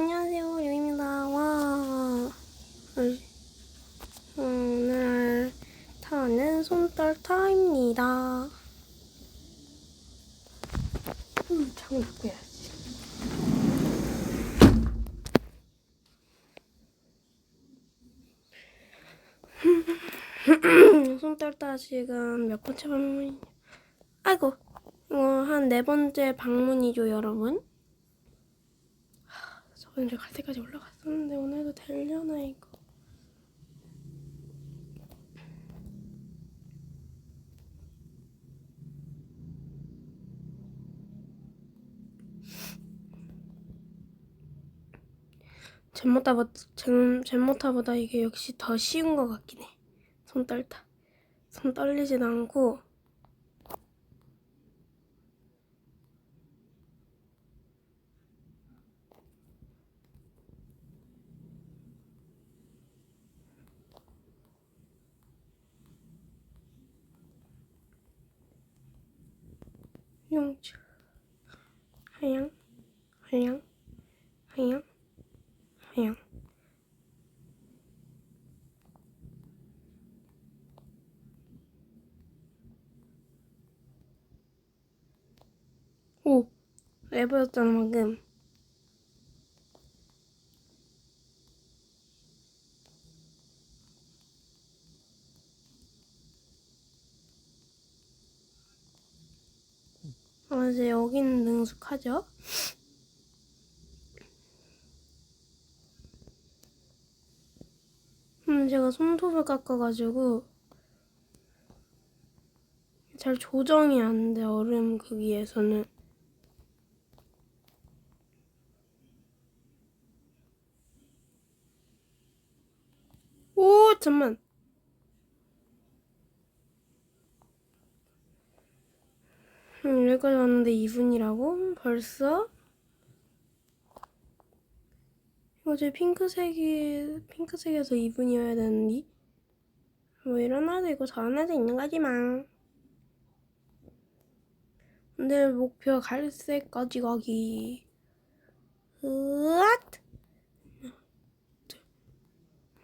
안녕하세요, 유입니다. 와. 어이. 오늘 타는 손떨타입니다. 음, 창 닫고 해야지. 손떨타 지금 몇 번째 방문이? 아이고, 이거 한네 번째 방문이죠, 여러분. 주에 갈 때까지 올라갔었는데 오늘도 되려나 이거. 젠모타보다 젠, 젠모타보다 이게 역시 더 쉬운 것 같긴 해 손 떨다. 손 떨리진 않고 용주 하양 하양 하양 하양 오 레버였잖아 방금. 아, 이제 여기는 능숙하죠? 음, 제가 손톱을 깎아가지고 잘 조정이 안 돼, 얼음 그 위에서는. 오, 잠만. 음, 여기까지 왔는데 2분이라고? 벌써? 이거 제 핑크색이, 핑크색에서 2분이어야 되는데? 뭐 일어나도 이거 전화도 있는 거지만. 근데 목표 갈색까지 가기. 으앗!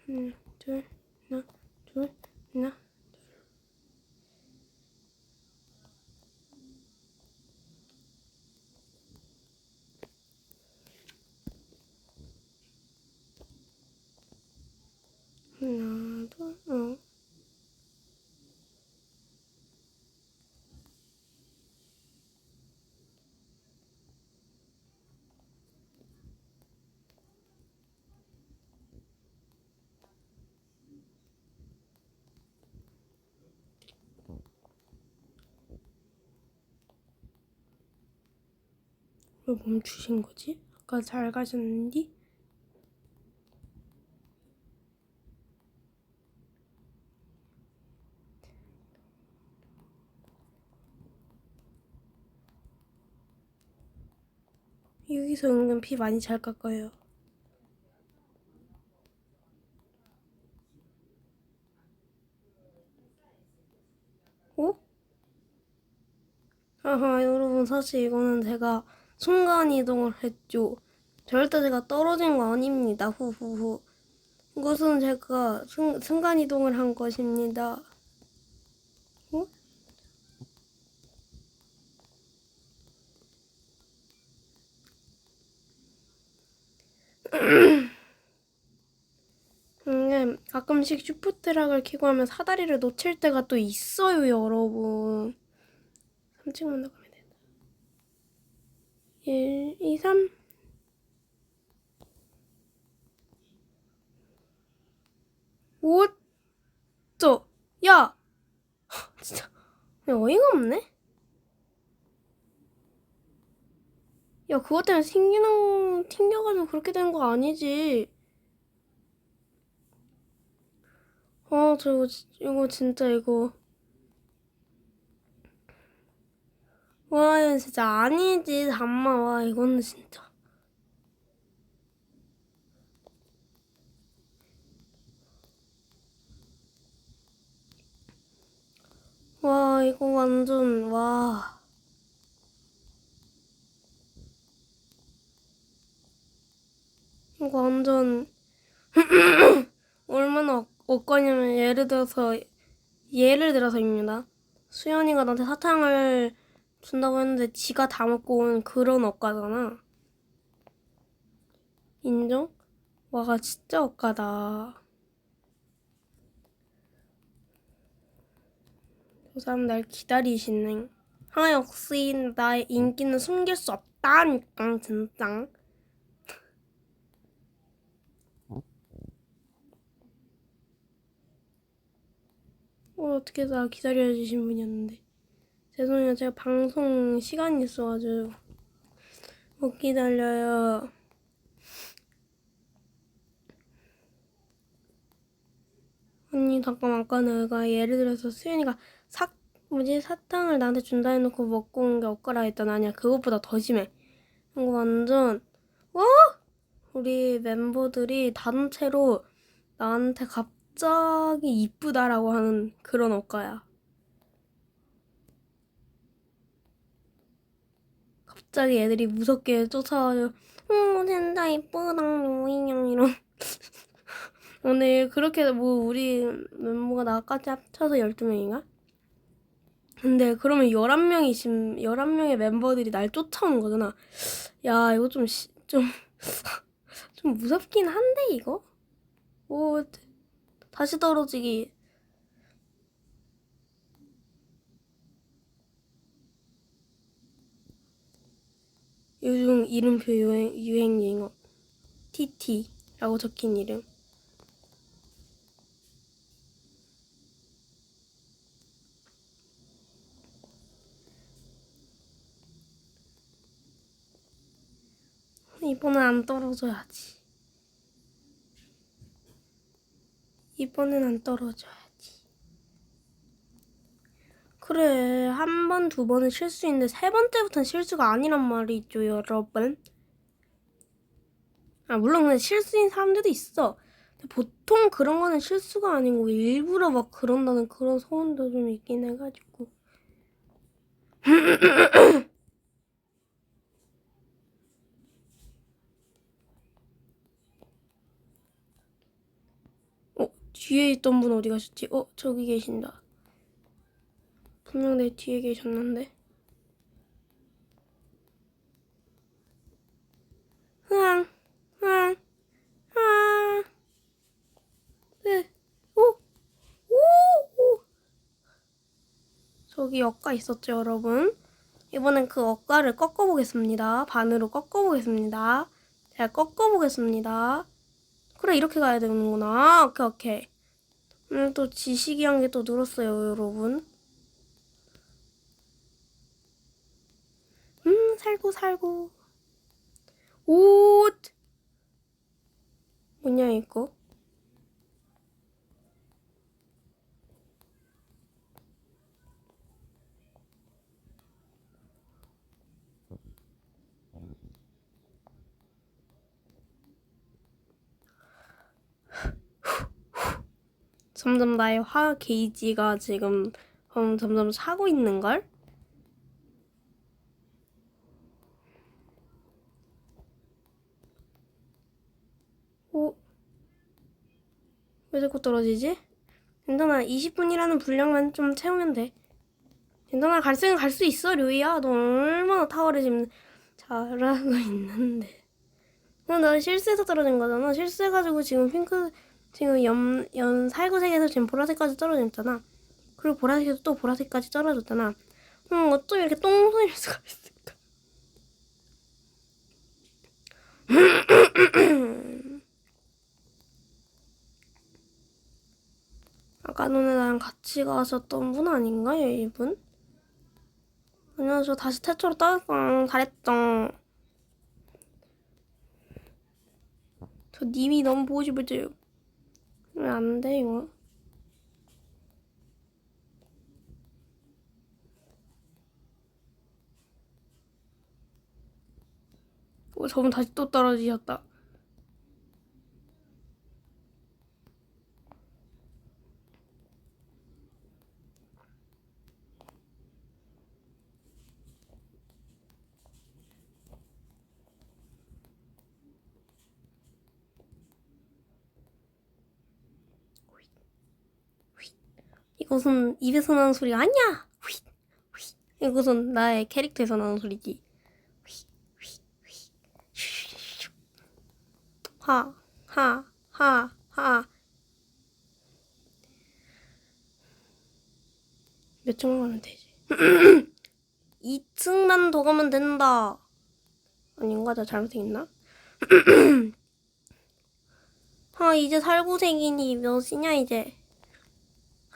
하나, 둘, 하나, 둘, 하나. 하나, 둘, 어. 왜 멈추신 거지? 아까 잘 가셨는데? 여기서 은근 피 많이 잘 깎아요. 어? 아하, 여러분, 사실 이거는 제가 순간 이동을 했죠. 절대 제가 떨어진 거 아닙니다. 후후후. 이것은 제가 순, 순간 이동을 한 것입니다. 어? 음, 가끔씩 슈프트락을 키고 하면 사다리를 놓칠 때가 또 있어요, 여러분. 3층만 더 가면 된다. 1, 2, 3. 오, 저, 야! 진짜, 야, 어이가 없네? 야, 그것 때문에 튕기는, 튕겨가지고 그렇게 되는 거 아니지. 아, 저 이거, 지- 이거 진짜 이거. 와, 이거 진짜 아니지, 잠만. 와, 이거는 진짜. 와, 이거 완전, 와. 이거 완전 얼마나 억- 억까냐면 예를 들어서 예를 들어서입니다. 수연이가 나한테 사탕을 준다고 했는데 지가 다 먹고 온 그런 억까잖아. 인정? 와가 진짜 억까다. 그 사람 날 기다리시네. 아 역시 나의 인기는 숨길 수 없다니까 진짜. 어, 어떻게 나 기다려주신 분이었는데. 죄송해요. 제가 방송 시간이 있어가지고. 못 기다려요. 언니, 잠깐만. 아까 내가 예를 들어서 수연이가 사, 뭐지, 사탕을 나한테 준다 해놓고 먹고 온 게 엇가라 했잖아. 아니야. 그것보다 더 심해. 이거 완전, 와! 우리 멤버들이 단체로 나한테 갑자기 이쁘다라고 하는 그런 억가야. 갑자기 애들이 무섭게 쫓아와요. 어, 진짜 이쁘다, 로인형 이런. 오늘 그렇게 뭐 우리 멤버가 나까지 합쳐서 12명인가? 근데 그러면 11명이 지금 11명의 멤버들이 날 쫓아오는 거잖아. 야, 이거 좀 시, 좀, 좀 무섭긴 한데 이거? 오, 다시 떨어지기. 요즘 이름표 유행, 유행 영어. TT라고 적힌 이름. 이번엔 안 떨어져야지. 이번엔 안 떨어져야지. 그래, 한 번, 두 번은 실수인데 세 번째부터는 실수가 아니란 말이죠, 여러분. 아, 물론 근데 실수인 사람들도 있어. 보통 그런 거는 실수가 아니고 일부러 막 그런다는 그런 소문도 좀 있긴 해가지고. 어, 뒤에 있던 분 어디 가셨지? 어, 저기 계신다. 분명 내 뒤에 계셨는데. 흥, 흥, 아, 네, 오, 오, 오. 저기 억가 있었죠, 여러분? 이번엔 그 억가를 꺾어보겠습니다. 반으로 꺾어보겠습니다. 제가 꺾어보겠습니다. 그래, 이렇게 가야 되는구나. 오케이, 오케이. 오늘 또 지식이 한 게 또 늘었어요, 여러분. 음, 살고, 살고. 옷! 뭐냐, 이거? 점점 나의 화 게이지가 지금 음, 점점 차고 있는걸? 오, 왜 자꾸 떨어지지? 괜찮아, 20분이라는 분량만 좀 채우면 돼. 괜찮아, 갈 수는 갈수 있어, 류이야. 너 얼마나 타워를 지금 잘하고 있는데. 너, 너 실수해서 떨어진 거잖아. 실수해가지고 지금 핑크, 지금 연, 연 살구색에서 지금 보라색까지 떨어졌잖아. 그리고 보라색에서 또 보라색까지 떨어졌잖아. 음, 어쩜 이렇게 똥손일 수가 있을까? 아까 전에 나랑 같이 가셨던 분 아닌가요, 이분? 저 다시 태초로 떠났어. 잘했죠. 저 님이 너무 보고 싶을지. 왜안 돼, 이거? 어, 저분 다시 또 떨어지셨다. 이것은 입에서 나는 소리가 아니야. 이것은 나의 캐릭터에서 나는 소리지. 하, 하, 하, 하. 몇 층만 가면 되지? 2층만 더 가면 된다. 아닌가? 나 잘못했나? 아, 이제 살구색이니 몇이냐, 이제.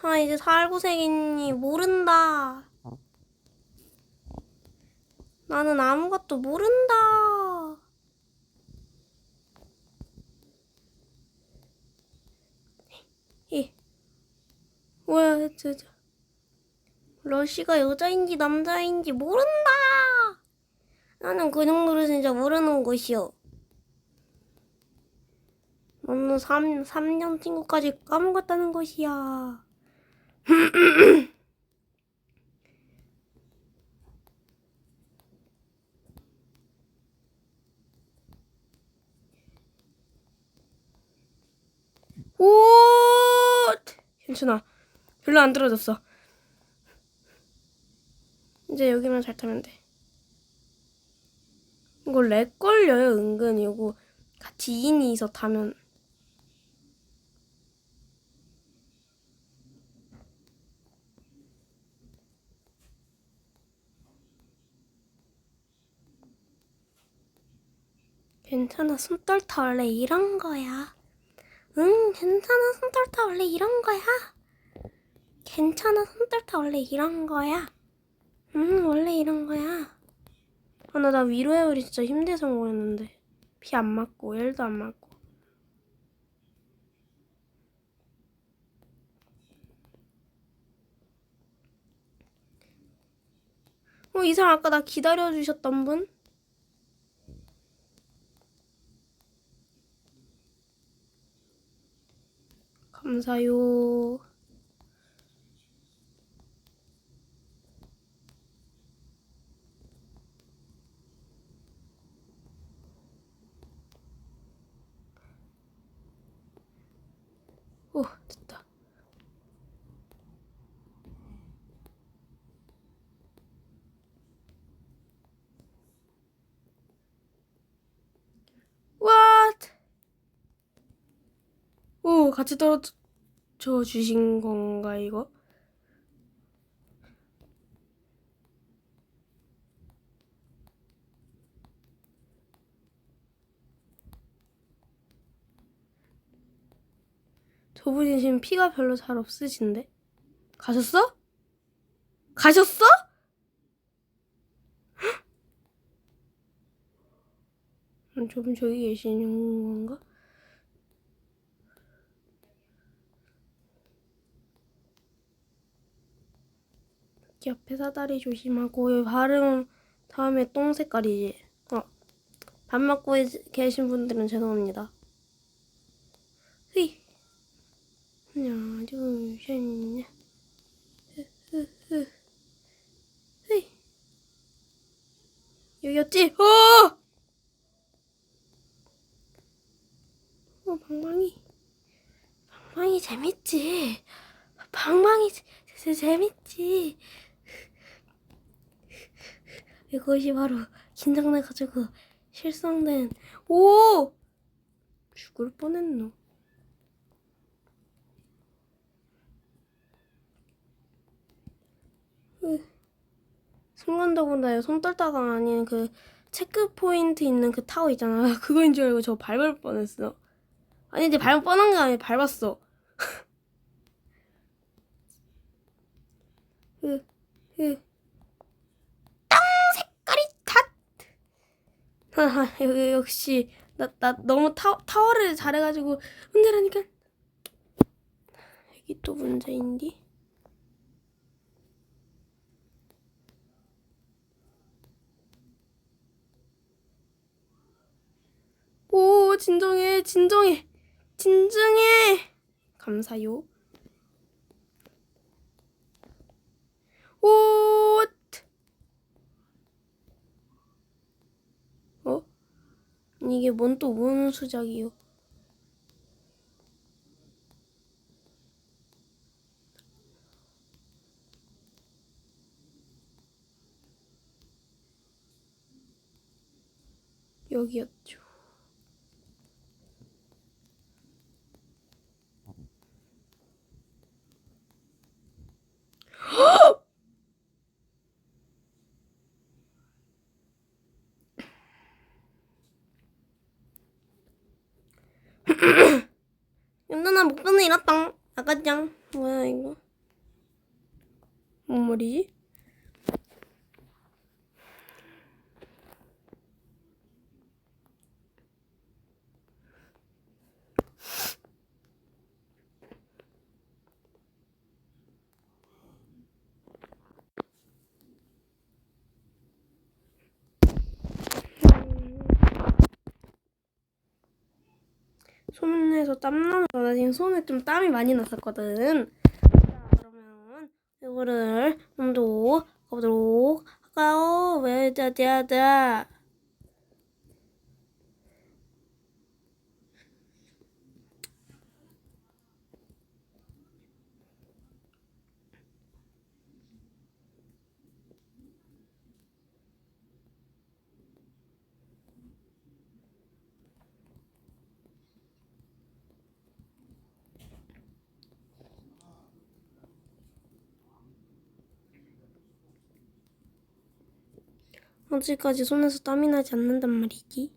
아, 이제 살구색이니 모른다. 나는 아무것도 모른다. 이, 뭐야, 저, 저. 러시가 여자인지 남자인지 모른다. 나는 그 정도로 진짜 모르는 것이요. 너는 3, 3년 친구까지 까먹었다는 것이야. 오! 괜찮아. 별로 안 떨어졌어. 이제 여기만 잘 타면 돼. 이거 렉 걸려요, 은근히. 이거 같이 2인이서 타면. 괜찮아, 손떨타 원래 이런 거야. 응, 괜찮아, 손떨타 원래 이런 거야. 괜찮아, 손떨타 원래 이런 거야. 응, 원래 이런 거야. 아, 나, 나 위로의 요리 진짜 힘들어서 모르는데. 피 안 맞고, 열도 안 맞고. 어, 이 사람 아까 나 기다려주셨던 분? 감사요. 오, 오, 같이 떨어져 주신 건가, 이거? 저분이 지금 피가 별로 잘 없으신데? 가셨어? 가셨어? 헉! 음, 저분 저기 계시는 건가? 옆에 사다리 조심하고 발음 다음에 똥 색깔이지. 어. 밥 먹고 계신 분들은 죄송합니다. 휘. 하나, 둘, 셋, 넷. 흐, 흐, 흐. 휘. 여기였지? 어! 어, 방망이. 방망이 재밌지. 방망이 재, 재, 재밌지. 이것이 바로 긴장돼가지고 실성된 오 죽을 뻔했노. 으, 순간적으로 손 떨다가 아닌 그 체크 포인트 있는 그 타워 있잖아. 그거인 줄 알고 저 밟을 뻔했어. 아니 이제 밟을 뻔한 게 아니라 밟았어. 으, 으. 색깔이 다. 하하, 여- 역시 나, 나 너무 타, 타워를 잘해가지고 문제라니까. 여기 또 문제인디. 오, 진정해, 진정해, 진정해. 감사요. 오, 이게 뭔 또 뭔 수작이요? 여기였죠. 윤누나 목표는 잃었다. 아가짱. 뭐야 이거? 뭔 말이지? 손에서 땀 나서 나 지금 손에 좀 땀이 많이 났었거든. 자, 그러면 이거를 좀더 가보도록 할까요? 왜 짜자자. 어디까지 손에서 땀이 나지 않는단 말이지?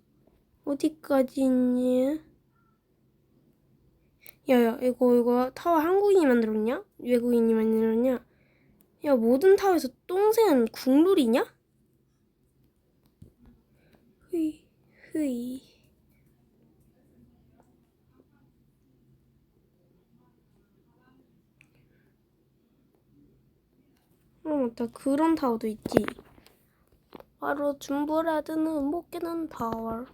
어디까지니? 야야 이거 이거 타워 한국인이 만들었냐? 외국인이 만들었냐? 야 모든 타워에서 똥새는 국룰이냐? 흐이 흐이 어 맞다 그런 타워도 있지 바로 줌브라드는 못 깨는 타워.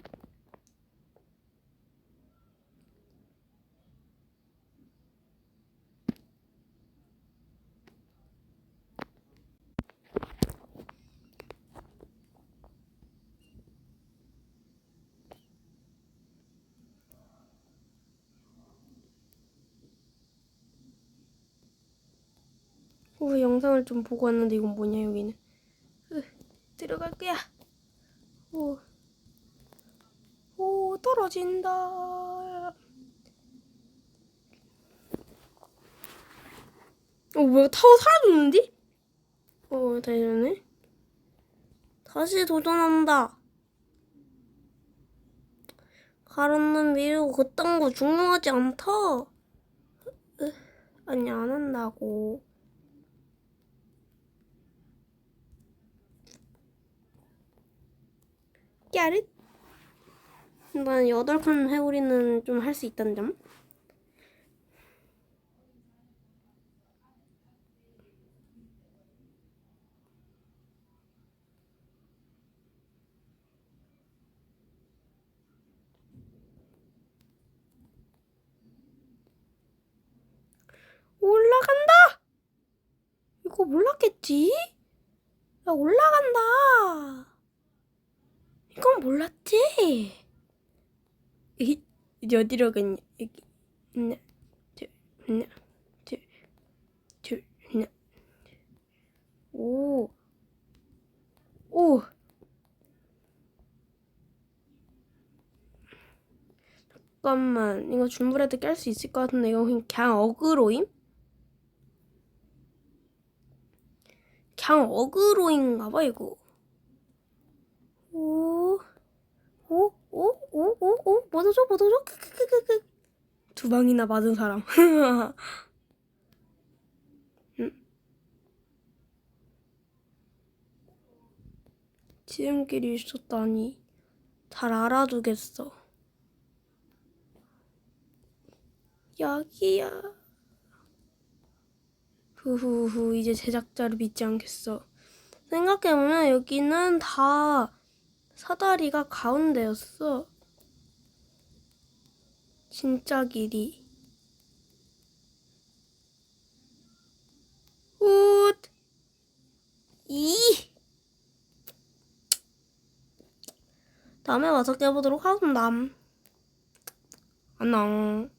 후 영상을 좀 보고 왔는데 이건 뭐냐 여기는. 으, 들어갈 거야. 오, 오 떨어진다. 어 뭐야 타워 사라졌는데? 어 다시네. 다시 도전한다. 가로는 미루고 그딴 거 중요하지 않다. 으, 아니 안 한다고. 깨르? 난 여덟 칸 회오리는 좀 할 수 있다는 점. 올라간다! 이거 몰랐겠지? 야, 올라간다! 이건 몰랐지? 이, 이제 어디로 갔냐? 여기 하나, 둘, 하나, 둘, 둘, 하나, 오, 오. 잠깐만, 이거 줌브레드 깰수 있을 것 같은데 이거 그냥, 그냥 어그로임? 그냥 어그로인가 봐 이거. 오, 오, 오, 오, 오, 오, 맞아줘, 맞아줘. 크크크크크. 두 방이나 맞은 사람. 음. 지름길이 있었다니. 잘 알아두겠어. 여기야. 후후후, 이제 제작자를 믿지 않겠어. 생각해보면 여기는 다 사다리가 가운데였어. 진짜 길이. 훗. 이. 다음에 와서 깨보도록 하겠습니다. 안녕.